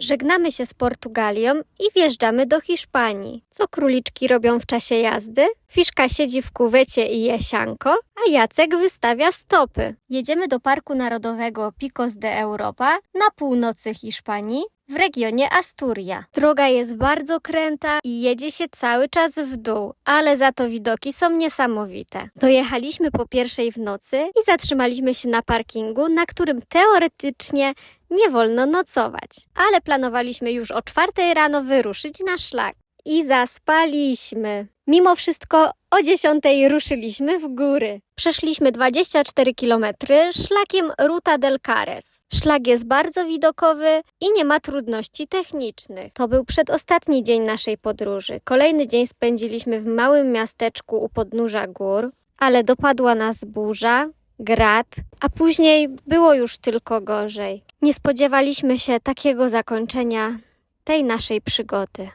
Żegnamy się z Portugalią i wjeżdżamy do Hiszpanii. Co króliczki robią w czasie jazdy? Fiszka siedzi w kuwecie i je sianko, a Jacek wystawia stopy. Jedziemy do Parku Narodowego Picos de Europa na północy Hiszpanii, w regionie Asturia. Droga jest bardzo kręta i jedzie się cały czas w dół, ale za to widoki są niesamowite. Dojechaliśmy po pierwszej w nocy i zatrzymaliśmy się na parkingu, na którym teoretycznie nie wolno nocować. Ale planowaliśmy już o czwartej rano wyruszyć na szlak. I zaspaliśmy. Mimo wszystko o 10 ruszyliśmy w góry. Przeszliśmy 24 km szlakiem Ruta del Cares. Szlak jest bardzo widokowy i nie ma trudności technicznych. To był przedostatni dzień naszej podróży. Kolejny dzień spędziliśmy w małym miasteczku u podnóża gór, ale dopadła nas burza, grad, a później było już tylko gorzej. Nie spodziewaliśmy się takiego zakończenia tej naszej przygody.